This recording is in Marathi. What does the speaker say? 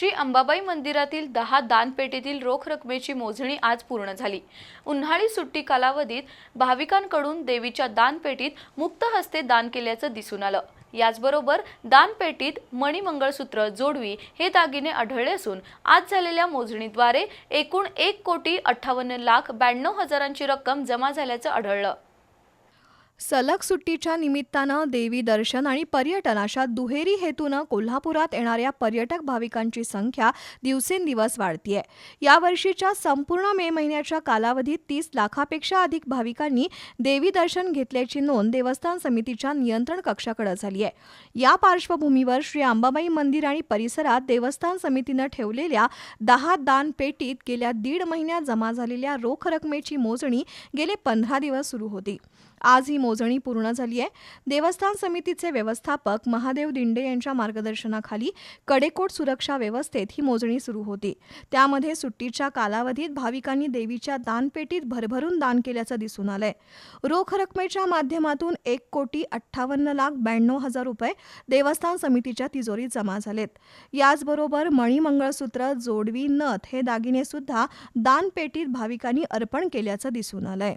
श्री अंबाबाई मंदिरातील दहा दानपेटीतील रोख रकमेची मोजणी आज पूर्ण झाली. उन्हाळी सुट्टी कालावधीत भाविकांकडून देवीच्या दानपेटीत मुक्त हस्ते दान केल्याचं दिसून आलं. याचबरोबर दानपेटीत मणिमंगळसूत्र जोडवी हे दागिने आढळले असून आज झालेल्या मोजणीद्वारे एकूण एक कोटी अठ्ठावन्न लाख ब्याण्णव हजारांची रक्कम जमा झाल्याचं आढळलं. सलग सुट्टीच्या निमित्तानं देवी दर्शन आणि पर्यटन अशा दुहेरी हेतूनं कोल्हापुरात येणाऱ्या पर्यटक भाविकांची संख्या दिवसेंदिवस वाढतीय. यावर्षीच्या संपूर्ण मे महिन्याच्या कालावधीत तीस लाखापेक्षा अधिक भाविकांनी देवी दर्शन घेतल्याची नोंद देवस्थान समितीच्या नियंत्रण कक्षाकडे झाली आहे या पार्श्वभूमीवर श्री अंबाबाई मंदिर आणि परिसरात देवस्थान समितीनं ठेवलेल्या दहा दान पेटीत गेल्या दीड महिन्यात जमा झालेल्या रोख रकमेची मोजणी गेले पंधरा दिवस सुरू होती. आज ही मोजणी पूर्ण झाली आहे. देवस्थान समितीचे व्यवस्थापक महादेव दिंडे यांच्या मार्गदर्शनाखाली कडेकोट सुरक्षा व्यवस्थेत ही मोजणी सुरू होती. त्यामध्ये सुट्टीच्या कालावधीत भाविकांनी देवीच्या दानपेटीत भरभरून दान केल्याचं दिसून आलंय. रोख रकमेच्या माध्यमातून एक कोटी अठ्ठावन्न लाख ब्याण्णव हजार रुपये देवस्थान समितीच्या तिजोरीत जमा झालेत. याचबरोबर मणिमंगळसूत्र जोडवी नथ हे दागिने सुद्धा दानपेटीत भाविकांनी अर्पण केल्याचं दिसून आलंय.